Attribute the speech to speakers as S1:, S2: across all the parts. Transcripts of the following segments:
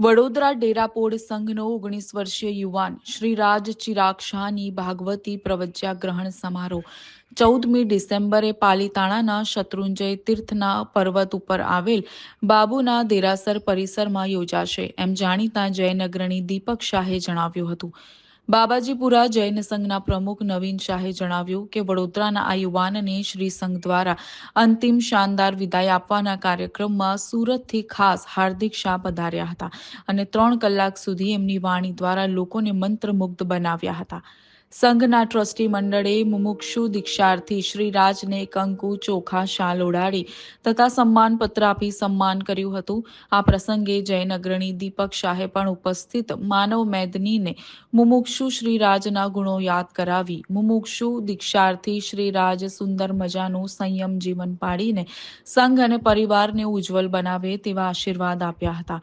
S1: વડોદરા ડેરાપોડ સંઘનો ઓગણીસ વર્ષીય યુવાન શ્રીરાજ ચિરાગ શાહની ભાગવતી પ્રવજ્યા ગ્રહણ સમારોહ. ચૌદમી ડિસેમ્બરે પાલીતાણાના શત્રુંજય તીર્થના પર્વત ઉપર આવેલ બાબુના દેરાસર પરિસરમાં યોજાશે. એમ જાણીતા જયનગરની દીપક શાહે જણાવ્યું હતું. બાબાજીપુરા જૈન સંઘના પ્રમુખ નવીન શાહે જણાવ્યું કે વડોદરાના આ યુવાનને શ્રી સંઘ દ્વારા અંતિમ શાનદાર વિદાય આપવાના કાર્યક્રમમાં સુરતથી ખાસ હાર્દિક શાહ પધાર્યા હતા અને ત્રણ કલાક સુધી એમની વાણી દ્વારા લોકોને મંત્રમુગ્ધ બનાવ્યા હતા. સંઘના ટ્રસ્ટી મંડળે મુમુક્ષુ દીક્ષાર્થી શ્રી રાજને કંકુ ચોખા શાલ ઓઢાડી તથા સન્માનપત્ર આપી સન્માન કર્યું હતું. આ પ્રસંગે જૈન અગ્રણી દીપક શાહે પણ ઉપસ્થિત માનવ મેદનીને મુમુક્ષુ શ્રી રાજના ગુણો યાદ કરાવી. મુમુક્ષુ દીક્ષાર્થી શ્રી રાજ સુંદર મજાનું સંયમ જીવન પાડીને સંઘ અને પરિવારને ઉજ્જવલ બનાવે તેવા આશીર્વાદ આપ્યા હતા.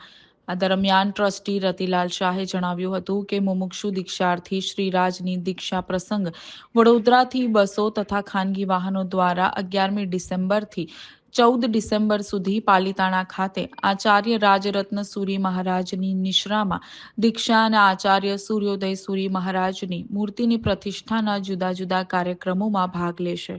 S1: આ દરમિયાન ટ્રસ્ટી રતિલાલ શાહે જણાવ્યું હતું કે મુમુક્ષુ દીક્ષાર્થી શ્રીરાજની દીક્ષા પ્રસંગ વડોદરાથી બસો તથા ખાનગી વાહનો દ્વારા અગિયારમી ડિસેમ્બરથી ચૌદ ડિસેમ્બર સુધી પાલિતાણા ખાતે આચાર્ય રાજરત્ન સુરી મહારાજની નિશ્રામાં દીક્ષા અને આચાર્ય સૂર્યોદય સુરી મહારાજની મૂર્તિની પ્રતિષ્ઠાના જુદા જુદા કાર્યક્રમોમાં ભાગ લેશે.